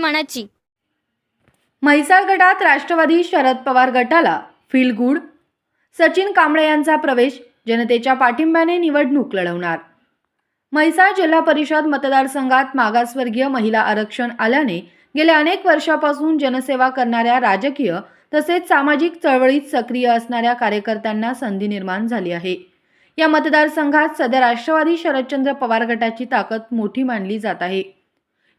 मानाची. म्हैसाळ गटात राष्ट्रवादी शरद पवार गटाला फील गुड सचिन कांबळे यांचा प्रवेश जनतेच्या पाठिंब्याने निवडणूक लढवणार. म्हैसाळ जिल्हा परिषद मतदारसंघात मागासवर्गीय महिला आरक्षण आल्याने गेल्या अनेक वर्षापासून जनसेवा करणाऱ्या राजकीय तसेच सामाजिक चळवळीत सक्रिय असणाऱ्या कार्यकर्त्यांना संधी निर्माण झाली आहे. या मतदारसंघात सध्या राष्ट्रवादी शरदचंद्र पवार गटाची ताकद मोठी मानली जात आहे.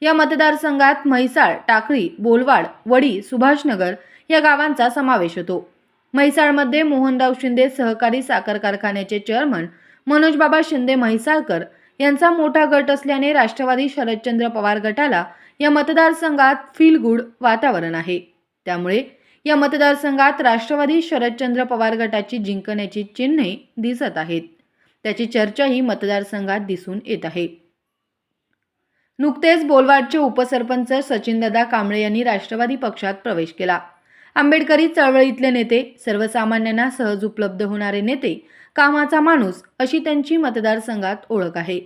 या मतदारसंघात म्हैसाळ टाकळी बोलवाड वडी सुभाषनगर या गावांचा समावेश होतो. म्हैसाळमध्ये मोहनराव शिंदे सहकारी साखर कारखान्याचे चेअरमन मनोजबाबा शिंदे म्हैसाळकर यांचा मोठा गट असल्याने राष्ट्रवादी शरदचंद्र पवार गटाला या मतदारसंघात फील गुड वातावरण आहे. त्यामुळे या मतदारसंघात राष्ट्रवादी शरदचंद्र पवार गटाची जिंकण्याची चिन्हे दिसत आहेत. त्याची चर्चाही मतदारसंघात दिसून येत आहे. नुकतेच बोलवाडचे उपसरपंच सचिनदादा कांबळे यांनी राष्ट्रवादी पक्षात प्रवेश केला. आंबेडकरी चळवळीतले नेते सर्वसामान्यांना सहज उपलब्ध होणारे नेते कामाचा माणूस अशी त्यांची मतदारसंघात ओळख आहे.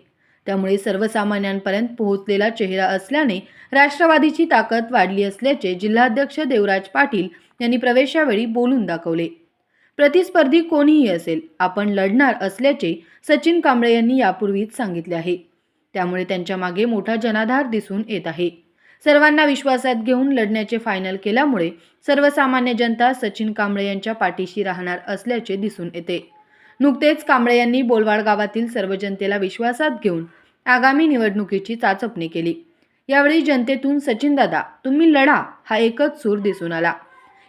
त्यामुळे सर्वसामान्यांपर्यंत पोहोचलेला चेहरा असल्याने राष्ट्रवादीची ताकद वाढली असल्याचे जिल्हाध्यक्ष देवराज पाटील यांनी प्रवेशावेळी बोलून दाखवले. प्रतिस्पर्धी कोणीही असेल आपण लढणार असल्याचे सचिन कांबळे यांनी यापूर्वीच सांगितले आहे. त्यामुळे त्यांच्या मागे मोठा जनाधार दिसून येत आहे. सर्वांना विश्वासात घेऊन लढण्याचे फायनल केल्यामुळे सर्वसामान्य जनता सचिन कांबळे यांच्या पाठीशी राहणार असल्याचे दिसून येते. नुकतेच कांबळे यांनी बोलवाड गावातील सर्व जनतेला विश्वासात घेऊन आगामी निवडणुकीची चाचपणी केली. यावेळी जनतेतून सचिनदादा तुम्ही लढा हा एकच सूर दिसून आला.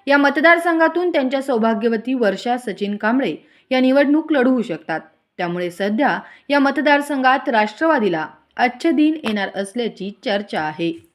या मतदारसंघातून त्यांच्या सौभाग्यवती वर्षा सचिन कांबळे या निवडणूक लढवू शकतात. त्यामुळे सध्या या मतदारसंघात राष्ट्रवादीला आजचे दिन येणार असल्याची चर्चा आहे.